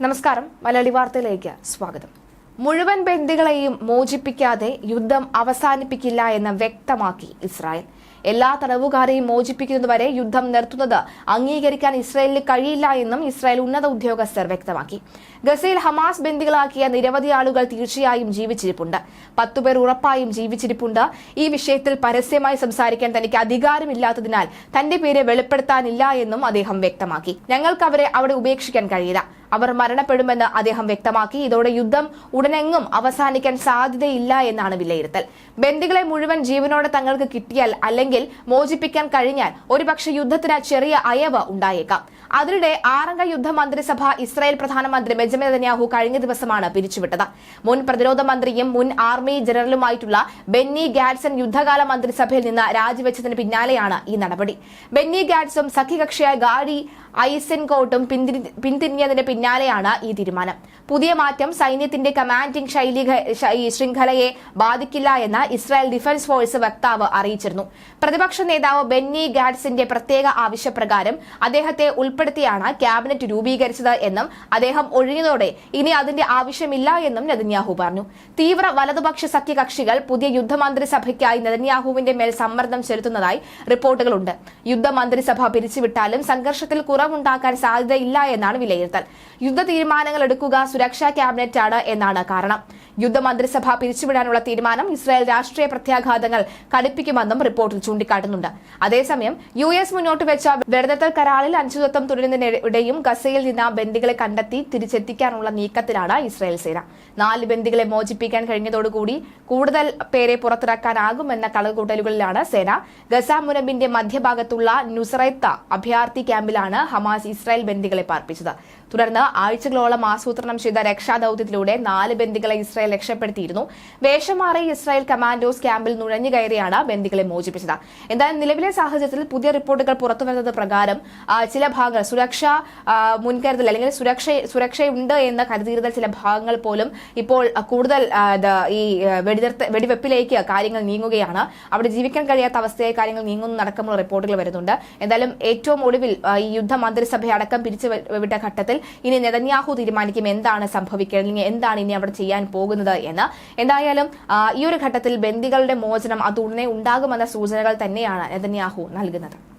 നമസ്കാരം. മലയാളി വാർത്തയിലേക്ക് സ്വാഗതം. മുഴുവൻ ബന്ദികളെയും മോചിപ്പിക്കാതെ യുദ്ധം അവസാനിപ്പിക്കില്ല എന്ന് വ്യക്തമാക്കി ഇസ്രായേൽ. എല്ലാ തടവുകാരെയും മോചിപ്പിക്കുന്നതുവരെ യുദ്ധം നിർത്തുന്നത് അംഗീകരിക്കാൻ ഇസ്രായേലിന് കഴിയില്ല എന്നും ഇസ്രായേൽ ഉന്നത ഉദ്യോഗസ്ഥർ വ്യക്തമാക്കി. ഗസയിൽ ഹമാസ് ബന്ദികളാക്കിയ നിരവധി ആളുകൾ തീർച്ചയായും ജീവിച്ചിരിപ്പുണ്ട്. പത്തുപേർ ഉറപ്പായും ജീവിച്ചിരിപ്പുണ്ട്. ഈ വിഷയത്തിൽ പരസ്യമായി സംസാരിക്കാൻ തനിക്ക് അധികാരമില്ലാത്തതിനാൽ തന്റെ പേര് വെളിപ്പെടുത്താനില്ല എന്നും അദ്ദേഹം വ്യക്തമാക്കി. ഞങ്ങൾക്ക് അവരെ അവിടെ ഉപേക്ഷിക്കാൻ കഴിയില്ല. അവർ മരണപ്പെടുമെന്ന് അദ്ദേഹം വ്യക്തമാക്കി. ഇതോടെ യുദ്ധം ഉടനെങ്ങും അവസാനിക്കാൻ സാധ്യതയില്ല എന്നാണ് വിലയിരുത്തൽ. ബന്ദികളെ മുഴുവൻ ജീവനോടെ തങ്ങൾക്ക് കിട്ടിയാൽ അല്ലെങ്കിൽ മോചിപ്പിക്കാൻ കഴിഞ്ഞാൽ ഒരുപക്ഷെ യുദ്ധത്തിന് ചെറിയ അയവ് ഉണ്ടായേക്കാം. അതിനിടെ ആറംഗ യുദ്ധ മന്ത്രിസഭ ഇസ്രായേൽ പ്രധാനമന്ത്രി ബെഞ്ചമിൻ നെതന്യാഹു കഴിഞ്ഞ ദിവസമാണ് പിരിച്ചുവിട്ടത്. മുൻ പ്രതിരോധ മന്ത്രിയും മുൻ ആർമി ജനറലുമായിട്ടുള്ള ബെന്നി ഗാഡ്സൺ യുദ്ധകാല മന്ത്രിസഭയിൽ നിന്ന് രാജിവെച്ചതിന് പിന്നാലെയാണ് ഈ നടപടി. ബെന്നി ഗാഡ്സും സഖ്യകക്ഷിയായ ഗാഡി ഐസെൻകോട്ടും പിന്തിരി- പിന്തിരിഞ്ഞതിന് പിന്നാലെയാണ് ഈ തീരുമാനം. പുതിയ മാറ്റം സൈന്യത്തിന്റെ കമാൻഡിംഗ് ശൈലി ശൃംഖലയെ ബാധിക്കില്ല എന്ന് ഇസ്രായേൽ ഡിഫൻസ് ഫോഴ്സ് വക്താവ് അറിയിച്ചിരുന്നു. പ്രതിപക്ഷ നേതാവ് ബെന്നി ഗാഡ്സിന്റെ പ്രത്യേക ആവശ്യപ്രകാരം അദ്ദേഹത്തെ ഉൾപ്പെടുത്തിയാണ് ക്യാബിനറ്റ് രൂപീകരിച്ചത് എന്നും അദ്ദേഹം ഒഴിഞ്ഞതോടെ ഇനി അതിന്റെ ആവശ്യമില്ല എന്നും നെതന്യാഹു പറഞ്ഞു. തീവ്ര വലതുപക്ഷ സഖ്യകക്ഷികൾ പുതിയ യുദ്ധമന്ത്രിസഭയ്ക്കായി നെതന്യാഹുവിന്റെ മേൽ സമ്മർദ്ദം ചെലുത്തുന്നതായി റിപ്പോർട്ടുകളുണ്ട്. യുദ്ധമന്ത്രിസഭ പിരിച്ചുവിട്ടാലും സംഘർഷത്തിൽ കുറവുണ്ടാക്കാൻ സാധ്യതയില്ല എന്നാണ് വിലയിരുത്തൽ. യുദ്ധ തീരുമാനങ്ങൾ എടുക്കുക സുരക്ഷാ ക്യാബിനറ്റാണ് എന്നാണ് കാരണം. യുദ്ധമന്ത്രിസഭ പിരിച്ചുവിടാനുള്ള തീരുമാനം ഇസ്രായേൽ രാഷ്ട്രീയ പ്രത്യാഘാതങ്ങൾ കടുപ്പിക്കുമെന്നും റിപ്പോർട്ടിൽ ചൂണ്ടിക്കാട്ടുന്നുണ്ട്. അതേസമയം യു എസ് മുന്നോട്ട് വെച്ച വെടിനിർത്തൽ കരാറിൽ അനിശ്ചിതത്വം തുടരുന്നതിനിടെയും ഗസയിൽ നിന്ന് ബന്ദികളെ കണ്ടെത്തി തിരിച്ചെത്തിക്കാനുള്ള നീക്കത്തിലാണ് ഇസ്രായേൽ സേന. നാല് ബന്ദികളെ മോചിപ്പിക്കാൻ കഴിഞ്ഞതോടുകൂടി കൂടുതൽ പേരെ പുറത്തിറക്കാനാകുമെന്ന കളകൂട്ടലുകളിലാണ് സേന. ഗസ മുനബിന്റെ മധ്യഭാഗത്തുള്ള നുസറൈത്ത അഭയാർത്ഥി ക്യാമ്പിലാണ് ഹമാസ് ഇസ്രായേൽ ബന്ദികളെ പാർപ്പിച്ചത്. തുടർന്ന് ആഴ്ചകളോളം ആസൂത്രണം ചെയ്ത രക്ഷാദൌത്യത്തിലൂടെ നാല് ബന്ദികളെ ഇസ്രായേൽ രക്ഷപ്പെടുത്തിയിരുന്നു. വേഷം മാറി ഇസ്രായേൽ കമാൻഡോസ് ക്യാമ്പിൽ നുഴഞ്ഞു കയറിയാണ് ബന്ദികളെ മോചിപ്പിച്ചത്. എന്തായാലും നിലവിലെ സാഹചര്യത്തിൽ പുതിയ റിപ്പോർട്ടുകൾ പുറത്തുവരുന്നത് പ്രകാരം ചില ഭാഗങ്ങൾ സുരക്ഷ മുൻകരുതൽ അല്ലെങ്കിൽ സുരക്ഷ സുരക്ഷയുണ്ട് എന്ന് കരുതിയിരുന്ന ചില ഭാഗങ്ങൾ പോലും ഇപ്പോൾ കൂടുതൽ ഈ വെടിനിർത്ത വെടിവെപ്പിലേക്ക് കാര്യങ്ങൾ നീങ്ങുകയാണ്. അവിടെ ജീവിക്കാൻ കഴിയാത്ത അവസ്ഥയെ കാര്യങ്ങൾ നീങ്ങുന്നു നടക്കമുള്ള റിപ്പോർട്ടുകൾ വരുന്നുണ്ട്. എന്തായാലും ഏറ്റവും ഒടുവിൽ ഈ യുദ്ധ മന്ത്രിസഭ അടക്കം പിരിച്ചു വിട്ട ഘട്ടത്തിൽ ഇനി നെതന്യാഹു തീരുമാനിക്കും എന്താണ് സംഭവിക്കുക അല്ലെങ്കിൽ എന്താണ് ഇനി അവിടെ ചെയ്യാൻ പോകുന്നത് എന്ന്. എന്തായാലും ഈ ഒരു ഘട്ടത്തിൽ ബന്ദികളുടെ മോചനം അത് ഉടനെ ഉണ്ടാകുമെന്ന സൂചനകൾ തന്നെയാണ് നെതന്യാഹു നൽകുന്നത്.